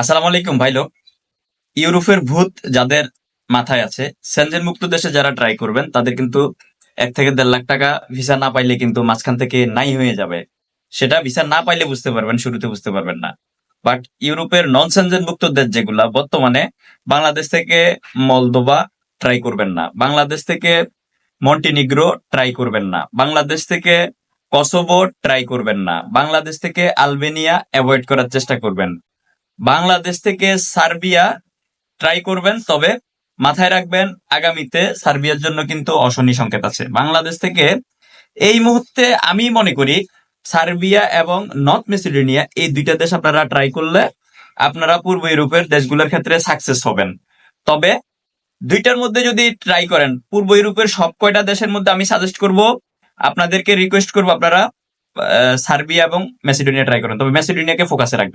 আসসালামু আলাইকুম, ভাই লোক। ইউরোপের ভূত যাদের মাথায় আছে, সেনজেন মুক্ত দেশে যারা ট্রাই করবেন, তাদের কিন্তু এক থেকে দেড় লাখ টাকা ভিসা না পাইলে কিন্তু মাঝখান থেকে নাই হয়ে যাবে। সেটা ভিসা না পাইলে বুঝতে পারবেন, শুরুতে বুঝতে পারবেন না। বাট ইউরোপের নন সেনজেন মুক্ত দেশ যেগুলা, বর্তমানে বাংলাদেশ থেকে মলদোবা ট্রাই করবেন না। বাংলাদেশ থেকে মন্টিনিগ্রো ট্রাই করবেন না। বাংলাদেশ থেকে কসোভো ট্রাই করবেন না। বাংলাদেশ থেকে আলবেনিয়া অ্যাভয়েড করার চেষ্টা করবেন। বাংলাদেশ থেকে সার্বিয়া ট্রাই করবেন, তবে মাথায় রাখবেন, আগামীতে সার্বিয়ার জন্য কিন্তু অশনি সংকেত আছে। বাংলাদেশ থেকে এই মুহূর্তে আমি মনে করি সার্বিয়া এবং নর্থ মেসিডোনিয়া, এই দুইটা দেশ আপনারা ট্রাই করলে আপনারা পূর্ব ইউরোপের দেশগুলোর ক্ষেত্রে সাকসেস হবেন। তবে দুইটার মধ্যে যদি ট্রাই করেন, পূর্ব ইউরোপের সব কয়টা দেশের মধ্যে আমি সাজেস্ট করব, আপনাদেরকে রিকোয়েস্ট করব আপনারা সার্বিয়া এবং মেসিডোনিয়া ট্রাই করেন। তবে মেসিডোনিয়াকে ফোকাসে রাখবেন।